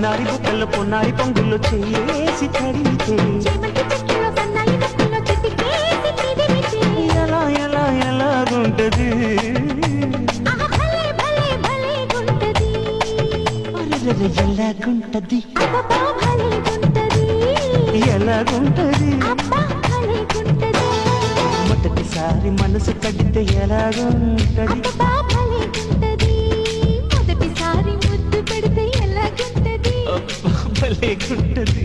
కోటల పున్నాయి పొంగుల్లో చేసి తడితే. ఎలా ఎలా ఎలాగుంటది ఎలాగుంటది ఎలాగుంటది మొదటిసారి మనసు కడితే ఎలాగుంటది వలెగుంటది